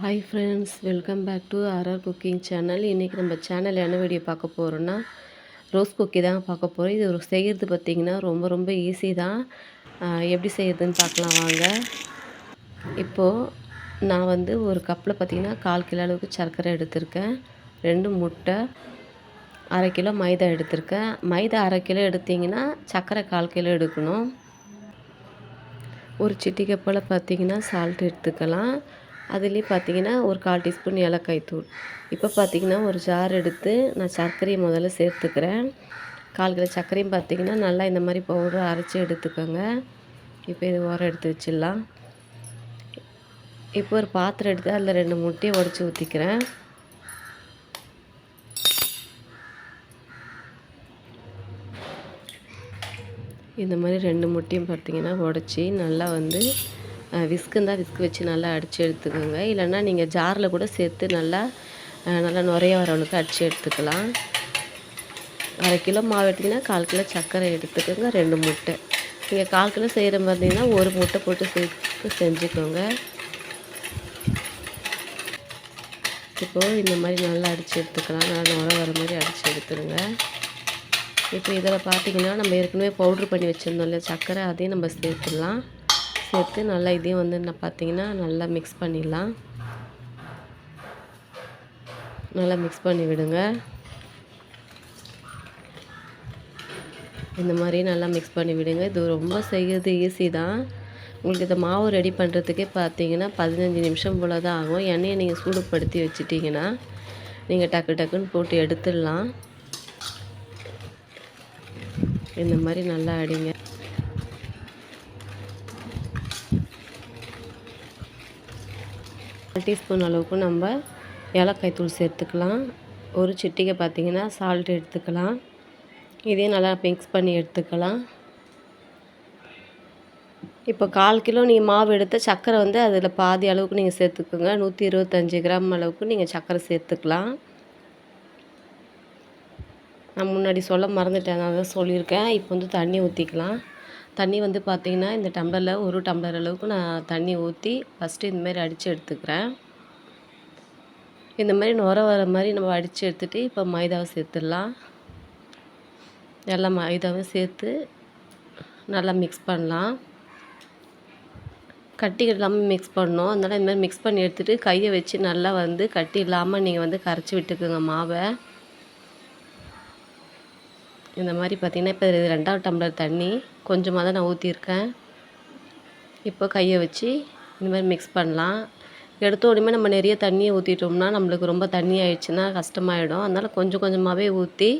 Hi friends welcome back to RR cooking channel இன்றைக்கி நம்ம channel என்ன வீடியோ பார்க்க போகிறோன்னா ரோஸ் குக்கி தான் பார்க்க போகிறோம் இது ஒரு செய்கிறது பார்த்திங்கன்னா ரொம்ப ரொம்ப ஈஸி தான். எப்படி செய்கிறதுன்னு பார்க்கலாம் வாங்க. இப்போது நான் வந்து ஒரு கப்பில் பார்த்திங்கன்னா கால் கிலோ அளவுக்கு சர்க்கரை எடுத்திருக்கேன். ரெண்டு முட்டை அரை கிலோ மைதா எடுத்திருக்கேன். மைதா அரை கிலோ எடுத்திங்கன்னா சர்க்கரை கால் கிலோ எடுக்கணும். ஒரு சிட்டிகை போல் பார்த்தீங்கன்னா சால்ட் எடுத்துக்கலாம். அதுலேயே பார்த்தீங்கன்னா ஒரு கால் டீஸ்பூன் ஏலக்காய் தூள். இப்போ பார்த்தீங்கன்னா ஒரு ஜார் எடுத்து நான் சர்க்கரையை முதல்ல சேர்த்துக்கிறேன். கால் கிலோ சர்க்கரையும் பார்த்தீங்கன்னா நல்லா இந்த மாதிரி பவுடர் அரைச்சி எடுத்துக்கோங்க. இப்போ இது உரம் எடுத்து வச்சிடலாம். இப்போ ஒரு பாத்திரம் எடுத்து அதில் ரெண்டு முட்டையை உடச்சி ஊற்றிக்கிறேன் இந்த மாதிரி ரெண்டு முட்டையும் பார்த்தீங்கன்னா உடச்சி நல்லா வந்து விஸ்கு விஸ்க் வச்சு நல்லா அடித்து எடுத்துக்கோங்க. இல்லைன்னா நீங்கள் ஜாரில் கூட சேர்த்து நல்லா நல்லா நுரைய வரவனுக்கு அடித்து எடுத்துக்கலாம். அரை கிலோ மாவு எடுத்திங்கன்னா கால் கிலோ சர்க்கரை எடுத்துக்கோங்க ரெண்டு முட்டை. நீங்கள் கால் கிலோ செய்கிற மாதிரிங்கன்னா ஒரு முட்டை போட்டு சேர்த்து செஞ்சுக்கோங்க. இப்போது இந்த மாதிரி நல்லா அடித்து எடுத்துக்கலாம். நல்லா நுர வர மாதிரி அடித்து எடுத்துருங்க. இப்போ இதில் பார்த்தீங்கன்னா நம்ம ஏற்கனவே பவுட்ரு பண்ணி வச்சுருந்தோம்ல சர்க்கரை அதையும் நம்ம சேர்த்துடலாம். சேர்த்து நல்லா இதையும் வந்து நான் பார்த்தீங்கன்னா நல்லா மிக்ஸ் பண்ணிடலாம். நல்லா மிக்ஸ் பண்ணி விடுங்க. இந்த மாதிரி நல்லா மிக்ஸ் பண்ணி விடுங்க. இது ரொம்ப செய்கிறது ஈஸி தான். உங்களுக்கு இந்த மாவு ரெடி பண்ணுறதுக்கே பார்த்தீங்கன்னா பதினஞ்சு நிமிஷம் போல் தான் ஆகும். எண்ணெயை நீங்கள் சூடுபடுத்தி வச்சிட்டிங்கன்னா நீங்கள் டக்கு டக்குன்னு போட்டு எடுத்துடலாம். இந்த மாதிரி நல்லா அடிங்க. டீஸ்பூன் அளவுக்கு நம்ம ஏலக்காய் தூள் சேர்த்துக்கலாம். ஒரு சிட்டிகை பார்த்தீங்கன்னா சால்ட் எடுத்துக்கலாம். இதையும் நல்லா மிக்ஸ் பண்ணி எடுத்துக்கலாம். இப்போ கால் கிலோ நீங்கள் மாவு எடுத்த சர்க்கரை வந்து அதில் பாதி அளவுக்கு நீங்கள் சேர்த்துக்கோங்க. நூற்றி இருபத்தஞ்சி கிராம் அளவுக்கு நீங்கள் சர்க்கரை சேர்த்துக்கலாம். நான் முன்னாடி சொல்ல மறந்துட்டேன். நான் தான் சொல்லியிருக்கேன். இப்போ வந்து தண்ணி ஊற்றிக்கலாம் தண்ணி வந்து பார்த்திங்கன்னா இந்த டம்ளரில் ஒரு டம்ளர் அளவுக்கு நான் தண்ணி ஊற்றி ஃபஸ்ட்டு இந்தமாரி அடித்து எடுத்துக்கிறேன். இந்த மாதிரி நுர வர மாதிரி நம்ம அடித்து எடுத்துகிட்டு இப்போ மைதாவை சேர்த்துடலாம். எல்லா மைதாவும் சேர்த்து நல்லா மிக்ஸ் பண்ணலாம். கட்டி இல்லாமல் மிக்ஸ் பண்ணணும். அதனால் இந்த மாதிரி மிக்ஸ் பண்ணி எடுத்துகிட்டு கையை வச்சு நல்லா வந்து கட்டி இல்லாமல் நீங்கள் வந்து கரைச்சி விட்டுக்குங்க மாவை. இந்த மாதிரி பார்த்திங்கன்னா இப்போ இது ரெண்டாவது டம்ளர் தண்ணி கொஞ்சமாக தான் நான் ஊற்றிருக்கேன் இப்போ கையை வச்சு இந்த மாதிரி மிக்ஸ் பண்ணலாம். எடுத்த உடனே நம்ம நிறைய தண்ணியை ஊற்றிட்டோம்னா நம்மளுக்கு ரொம்ப தண்ணி ஆயிடுச்சுன்னா கஷ்டமாயிடும். அதனால் கொஞ்சம் கொஞ்சமாகவே ஊற்றி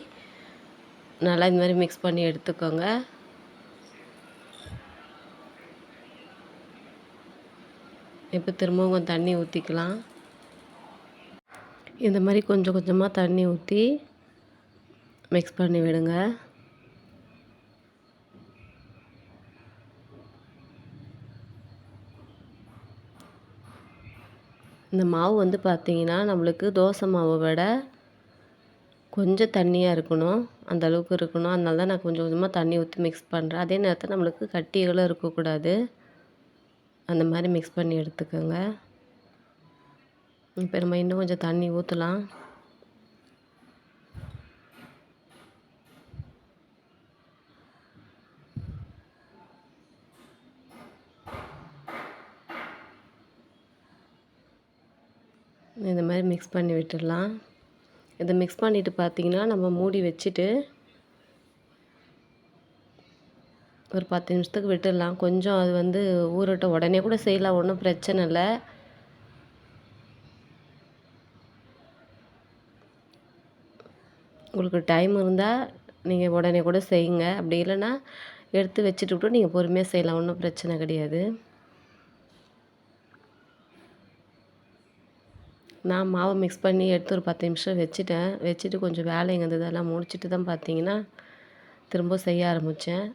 நல்லா இந்த மாதிரி மிக்ஸ் பண்ணி எடுத்துக்கோங்க. இப்போ திரும்பவும் கொஞ்சம் தண்ணி ஊற்றிக்கலாம். இந்த மாதிரி கொஞ்சம் கொஞ்சமாக தண்ணி ஊற்றி மிக்ஸ் பண்ணி விடுங்க. இந்த மாவு வந்து பார்த்திங்கன்னா நம்மளுக்கு தோசை மாவை விட கொஞ்சம் தண்ணியாக இருக்கணும். அந்த அளவுக்கு இருக்கணும். அதனால தான் நான் கொஞ்சம் கொஞ்சமாக தண்ணி ஊற்றி மிக்ஸ் பண்ணுறேன் அதே நேரத்தில் நம்மளுக்கு கட்டிகளும் இருக்கக்கூடாது. அந்த மாதிரி மிக்ஸ் பண்ணி எடுத்துக்கோங்க. இப்போ நம்ம இன்னும் கொஞ்சம் தண்ணி ஊற்றலாம் இந்த மாதிரி மிக்ஸ் பண்ணி விட்டுடலாம். இதை மிக்ஸ் பண்ணிவிட்டு பார்த்தீங்கன்னா நம்ம மூடி வச்சுட்டு ஒரு பத்து நிமிஷத்துக்கு விட்டுடலாம். கொஞ்சம் அது வந்து ஊறட்டும். உடனே கூட செய்யலாம். ஒன்றும் பிரச்சனை இல்லை. உங்களுக்கு டைம் இருந்தால் நீங்கள் உடனே கூட செய்யுங்க. அப்படி இல்லைன்னா எடுத்து வச்சுட்டு கூட நீங்கள் பொறுமையாக செய்யலாம். ஒன்றும் பிரச்சனை கிடையாது. நான் மாவை மிக்ஸ் பண்ணி எடுத்து ஒரு பத்து நிமிஷம் வச்சுட்டேன். வச்சுட்டு கொஞ்சம் வேலைங்க இருந்தது அதெல்லாம் முடிச்சுட்டு தான் பார்த்தீங்கன்னா திரும்ப செய்ய ஆரம்பித்தேன்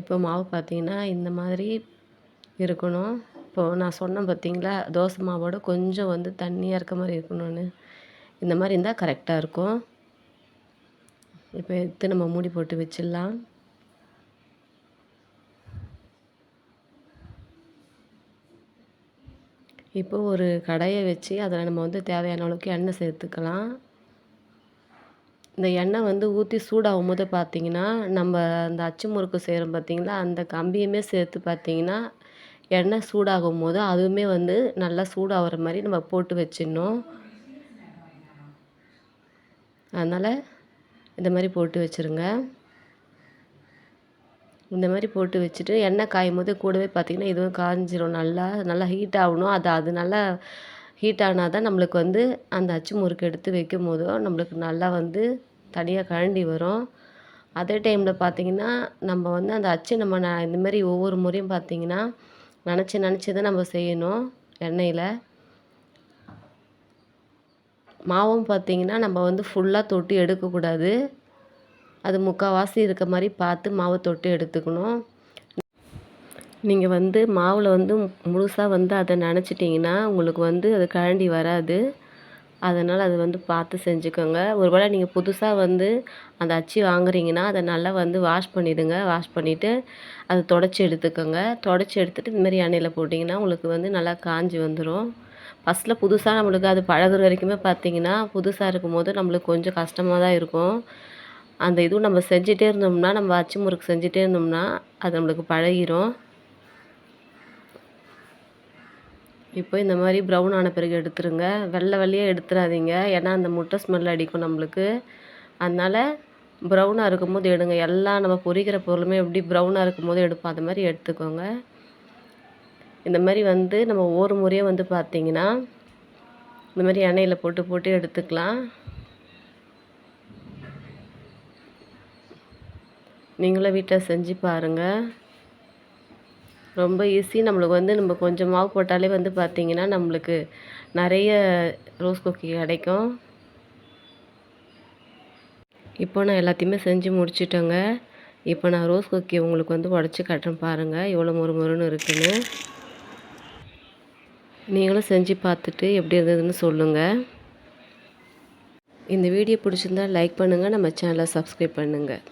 இப்போ மாவு பார்த்தீங்கன்னா இந்த மாதிரி இருக்கணும். இப்போது நான் சொன்னேன் பார்த்தீங்களா தோசை மாவோட கொஞ்சம் வந்து தண்ணியாக இருக்க மாதிரி இருக்கணும்னு இந்த மாதிரி இருந்தால் கரெக்டாக இருக்கும். இப்போ எடுத்து நம்ம மூடி போட்டு வச்சிடலாம். இப்போ ஒரு கடையை வச்சு அதில் நம்ம வந்து தேவையான அளவுக்கு எண்ணெய் சேர்த்துக்கலாம். இந்த எண்ணெய் வந்து ஊற்றி சூடாகும் போது பார்த்தீங்கன்னா நம்ம அந்த அச்சு முறுக்கு செய்கிறோம் பார்த்திங்களா அந்த கம்பியுமே சேர்த்து பார்த்தீங்கன்னா எண்ணெய் சூடாகும் போது அதுவுமே வந்து நல்லா சூடாகிற மாதிரி நம்ம போட்டு வச்சிடணும். அதனால் இந்த மாதிரி போட்டு வச்சுருங்க. இந்த மாதிரி போட்டு வச்சுட்டு எண்ணெய் காயும் போது கூடவே பார்த்திங்கன்னா இதுவும் காஞ்சிரும். நல்லா நல்லா ஹீட் ஆகணும். அது அது நல்லா ஹீட் ஆனால் தான் நம்மளுக்கு வந்து அந்த அச்சு முறுக்கு எடுத்து வைக்கும் போதோ நம்மளுக்கு நல்லா வந்து தனியாக கழண்டி வரும். அதே டைமில் பார்த்திங்கன்னா நம்ம வந்து அந்த அச்சு நம்ம ந இந்தமாரி ஒவ்வொரு முறையும் பார்த்திங்கன்னா நினச்சி நினச்சி தான் நம்ம செய்யணும் எண்ணெயில். மாவும் பார்த்திங்கன்னா நம்ம வந்து ஃபுல்லாக தொட்டு எடுக்கக்கூடாது அது முக்கால்வாசி இருக்க மாதிரி பார்த்து மாவை தொட்டு எடுத்துக்கணும். நீங்கள் வந்து மாவில் வந்து முழுசாக வந்து அதை நினச்சிட்டிங்கன்னா உங்களுக்கு வந்து அது கழண்டி வராது. அதனால் அது வந்து பார்த்து செஞ்சுக்கோங்க. ஒரு வேளை நீங்கள் புதுசாக வந்து அந்த அச்சு வாங்குறீங்கன்னா அதை நல்லா வந்து வாஷ் பண்ணிவிடுங்க வாஷ் பண்ணிவிட்டு அதை தொடச்சி எடுத்துக்கோங்க. தொடச்சி எடுத்துகிட்டு இந்தமாரி எண்ணெயில் போட்டிங்கன்னா உங்களுக்கு வந்து நல்லா காஞ்சி வந்துடும் ஃபஸ்ட்டில் புதுசாக நம்மளுக்கு அது பழகுற வரைக்குமே பார்த்தீங்கன்னா புதுசாக இருக்கும்போது நம்மளுக்கு கொஞ்சம் கஷ்டமாக தான் இருக்கும். அந்த இதுவும் நம்ம செஞ்சிட்டே இருந்தோம்னா நம்ம அச்சு முறுக்கு செஞ்சிட்டே இருந்தோம்னா அது நம்மளுக்கு பழகிரும். இப்போ இந்த மாதிரி ப்ரௌன் ஆன பிறகு எடுத்துருங்க. வெள்ளை வெள்ளையாக எடுத்துடாதீங்க ஏன்னா அந்த முட்டை ஸ்மெல் அடிக்கும் நம்மளுக்கு. அதனால் ப்ரௌனாக இருக்கும்போது எடுங்க. எல்லாம் நம்ம பொரிக்கிற பொருளுமே எப்படி ப்ரௌனாக இருக்கும்போது எடுப்போம் அது மாதிரி எடுத்துக்கோங்க. இந்த மாதிரி வந்து நம்ம ஒவ்வொரு முறையே வந்து பார்த்திங்கன்னா இந்த மாதிரி எண்ணெயில் போட்டு போட்டு எடுத்துக்கலாம். நீங்களும் வீட்டில் செஞ்சு பாருங்கள் ரொம்ப ஈஸி நம்மளுக்கு வந்து நம்ம கொஞ்சம் மாவு போட்டாலே வந்து பார்த்திங்கன்னா நம்மளுக்கு நிறைய ரோஸ் குக்கி கிடைக்கும். இப்போ நான் எல்லாத்தையுமே செஞ்சு முடிச்சிட்டேங்க. இப்போ நான் ரோஸ் குக்கி உங்களுக்கு வந்து உடச்சி கட்டுறேன் பாருங்கள் எவ்வளோ மொறு மொறுன்னு இருக்குன்னு. நீங்களும் செஞ்சு பார்த்துட்டு எப்படி இருந்ததுன்னு சொல்லுங்கள் இந்த வீடியோ பிடிச்சிருந்தா லைக் பண்ணுங்கள் நம்ம சேனலை சப்ஸ்கிரைப் பண்ணுங்கள்